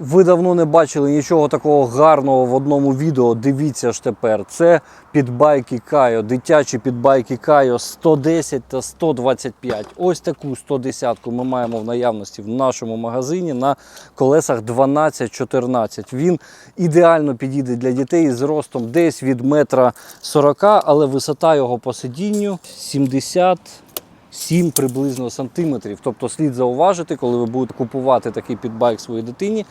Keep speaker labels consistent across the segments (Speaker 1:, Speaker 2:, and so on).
Speaker 1: Ви давно не бачили нічого такого гарного в одному відео. Дивіться ж тепер. Це підбайки Кайо, дитячі підбайки Кайо 110 та 125. Ось таку 110 ми маємо в наявності в нашому магазині на колесах 12-14. Він ідеально підійде для дітей з ростом десь від метра 40, але висота його по сидінню 70 7 приблизно сантиметрів. Тобто слід зауважити, коли ви будете купувати такий підбайк своїй дитині,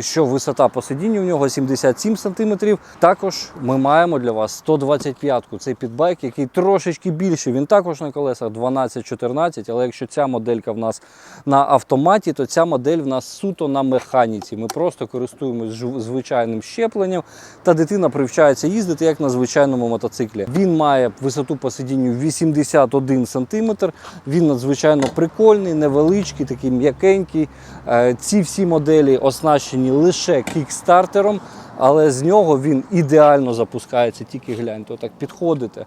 Speaker 1: що висота по сидінню в нього 77 сантиметрів. Також ми маємо для вас 125-ку. Цей підбайк, який трошечки більший. Він також на колесах 12-14, але якщо ця моделька в нас на автоматі, то ця модель в нас суто на механіці. Ми просто користуємось звичайним щепленням, та дитина привчається їздити як на звичайному мотоциклі. Він має висоту по сидінню 81 сантиметр. Він надзвичайно прикольний, невеличкий, такий м'якенький. Е, Ці всі моделі оснащені лише кікстартером, але з нього він ідеально запускається. Тільки гляньте, отак підходите.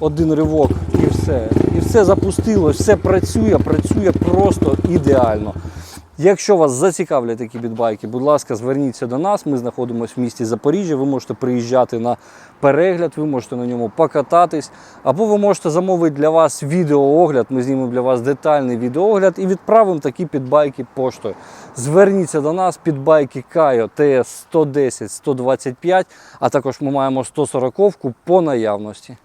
Speaker 1: Один ривок і все. І все запустилось, все працює, працює просто ідеально. Якщо вас зацікавлять такі бітбайки, будь ласка, зверніться до нас. Ми знаходимося в місті Запоріжжя. Ви можете приїжджати на перегляд, ви можете на ньому покататись, або ви можете замовити для вас відеоогляд. Ми знімемо для вас детальний відеоогляд і відправимо такі підбайки поштою. Зверніться до нас, підбайки Кайо ТС 110 125, а також ми маємо 140 по наявності.